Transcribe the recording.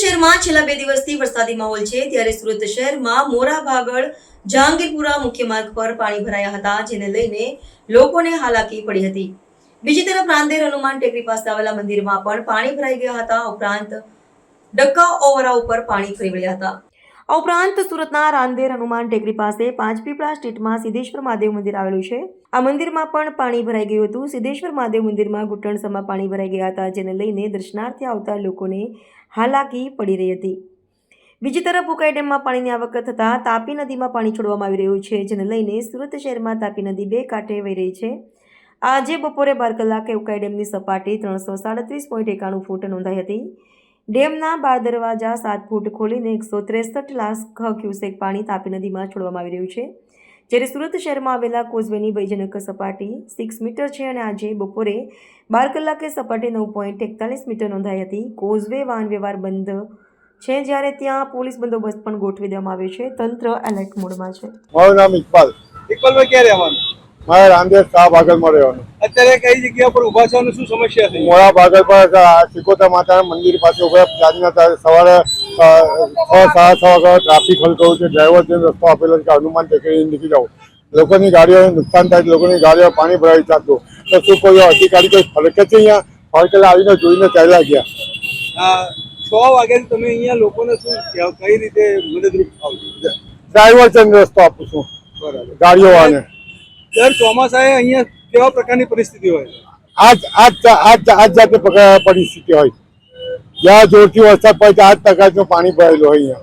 શહેરમાં છેલ્લા બે દિવસથી વરસાદી માહોલ છે. ત્યારે સુરત શહેરમાં મોરા ભાગળ, જહાંગીરપુરા મુખ્ય માર્ગ પર પાણી ભરાયા હતા, જેને લઈને લોકોને હાલાકી પડી હતી. બીજી તરફ રાંદેર, હનુમાન ટેકરી પાસે આવેલા મંદિરમાં પણ પાણી ભરાઈ ગયા હતા. ઉપરાંત ડક્કા ઓવરા ઉપર પાણી ફરી વળ્યા હતા. આ ઉપરાંત સુરતના રાંદેર હનુમાન ટેકરી પાસે પાંચપીપળા સ્ટ્રીટમાં સિદ્ધેશ્વર મહાદેવ મંદિર આવેલું છે. આ મંદિરમાં પણ પાણી ભરાઈ ગયું હતું. સિદ્ધેશ્વર મહાદેવ મંદિરમાં ઘૂંટણસમાં પાણી ભરાઈ ગયા હતા, જેને લઈને દર્શનાર્થે આવતા લોકોને હાલાકી પડી રહી હતી. બીજી તરફ ઉકાઈ ડેમમાં પાણીની આવક થતાં તાપી નદીમાં પાણી છોડવામાં આવી રહ્યું છે, જેને લઈને સુરત શહેરમાં તાપી નદી બે કાંઠે વહી રહી છે. આજે બપોરે બાર કલાકે ઉકાઈ ડેમની સપાટી ત્રણસો સાડત્રીસ પોઈન્ટ એકાણું ફૂટ નોંધાઈ હતી. ડેમના બાર દરવાજા સાત ફૂટ ખોલીને એકસો ત્રેસઠ લાખ ક્યુસેક પાણી તાપી નદીમાં છોડવામાં આવી રહ્યું છે. જ્યારે સુરત શહેરમાં આવેલા કોઝવેની ભયજનક સપાટી સિક્સ મીટર છે અને આજે બપોરે બાર કલાકે સપાટી નવ પોઈન્ટ એકતાલીસ મીટર નોંધાઈ હતી. કોઝવે વાહન વ્યવહાર બંધ છે જ્યારે ત્યાં પોલીસ બંદોબસ્ત પણ ગોઠવી દેવામાં આવ્યો છે. તંત્ર એલર્ટ મોડમાં છે. મારું નામ ઇકબાલ. ઇકબાલભાઈ ક્યારે રહેવાનું? મારે રામદેવ શાહ ભાગલમાં રહેવાનું? અત્યારે કઈ જગ્યા પર ઊભા છો શું સમસ્યા થઈ મોડા ભાગલ પર સિકોતા માતાના મંદિર પાસે ઊભા જાતના સવારે છ સાડા છ વાગે ટ્રાફિક હલકવું છે. ડ્રાઈવર જેને રસ્તો આપેલો છે કે હનુમાન ટેકરી નીકળી જાવ લોકોની ગાડીઓને નુકસાન થાય છે લોકોની ગાડીઓ પાણી ભરાઈ જતું તો. શું કોઈ અધિકારી કોઈ ફરકે છે અહીંયા? ફરકે આવીને જોઈને ચાલ્યા ગયા. છ વાગે તમે અહીંયા લોકોને શું કઈ રીતે મદદરૂપ થાવ છો? ડ્રાઈવર છે રસ્તો આપું છું. બરાબર. ગાડીઓ વાળાને દર ચોમાસાએ અહીંયા કેવા પ્રકારની પરિસ્થિતિ હોય આજ આજ આજ આજ જાતે પરિસ્થિતિ હોય જ્યાં જોરથી વરસાદ પડે આજ પ્રકારનું પાણી ભરેલું હોય અહીંયા.